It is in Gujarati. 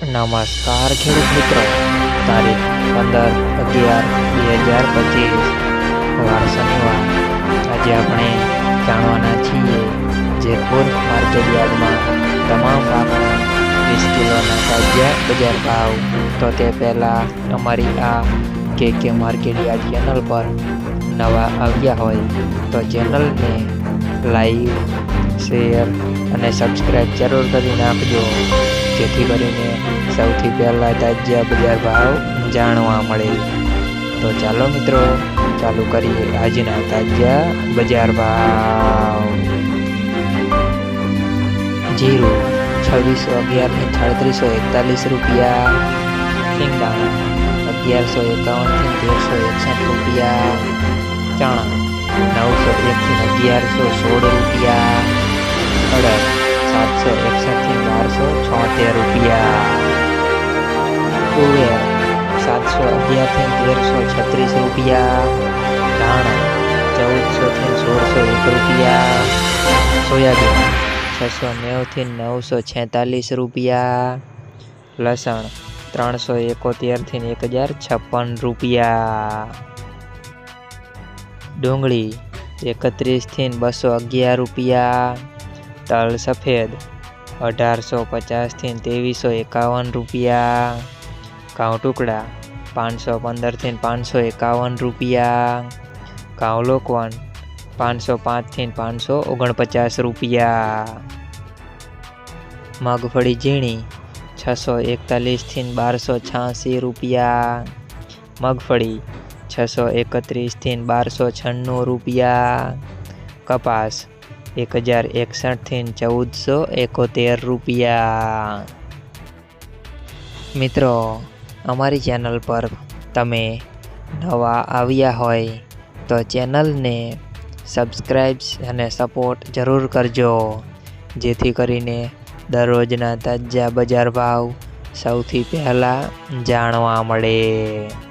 નમસ્કાર ખેડૂત મિત્રો. તારીખ પંદર અગિયાર બે હજાર પચીસ. વાર શનિવાર. આજે આપણે જાણવાના છીએ જેતપુર માર્કેટ યાર્ડમાં તમામ પાકના વીસ તાજા બજાર ભાવ. તો તે પહેલાં અમારી આ કે કે માર્કેટ યાર્ડ ચેનલ પર નવા આવ્યા હોય તો ચેનલને લાઈક શેર અને સબસ્ક્રાઈબ જરૂર કરી નાખજો. જેથી કરીને સૌથી પહેલાં તાજા બજાર ભાવ જાણવા મળે. તો ચાલો મિત્રો, ચાલુ કરીએ આજના તાજા બજાર ભાવ. જીરું, છવ્વીસો અગિયારથી સાડત્રીસો એકતાલીસ રૂપિયા. સિંગદાણા અગિયારસો એકાવનથી તેરસો એકસઠ રૂપિયા. ચણા, નવસો એકથી અગિયારસો સોળ રૂપિયા. અડદ છોતેર રૂપિયા તુવેર સાતસો અગિયારથી તેરસો છત્રીસ રૂપિયા. ધાણા ચૌદસોથી સોળસો એક રૂપિયા. સોયાબીન છસો નેવુંથી નવસો છેતાલીસ રૂપિયા. લસણ ત્રણસો એકોતેરથી એક હજાર છપ્પન રૂપિયા. ડુંગળી એકત્રીસથી બસો અગિયાર રૂપિયા. તલ સફેદ અઢારસો પચાસથી ત્રેવીસો એકાવન રૂપિયા. ઘઉં ટુકડા પાંચસો પંદરથી પાંચસો એકાવન રૂપિયા. ઘઉં લોકવન પાંચસો પાંચથી પાંચસો ઓગણપચાસ રૂપિયા. મગફળી ઝીણી છસો એકતાલીસથી બારસો છ્યાસી રૂપિયા. મગફળી છસો એકત્રીસથી બારસો છન્નું રૂપિયા. કપાસ એક હજાર એકસઠથી ચૌદસો એકોતેર રૂપિયા. મિત્રો, અમારી ચેનલ પર તમે નવા આવ્યા હોય તો ચેનલને સબસ્ક્રાઈબ્સ અને સપોર્ટ જરૂર કરજો. જેથી કરીને દરરોજના તાજા બજાર ભાવ સૌથી પહેલાં જાણવા મળે.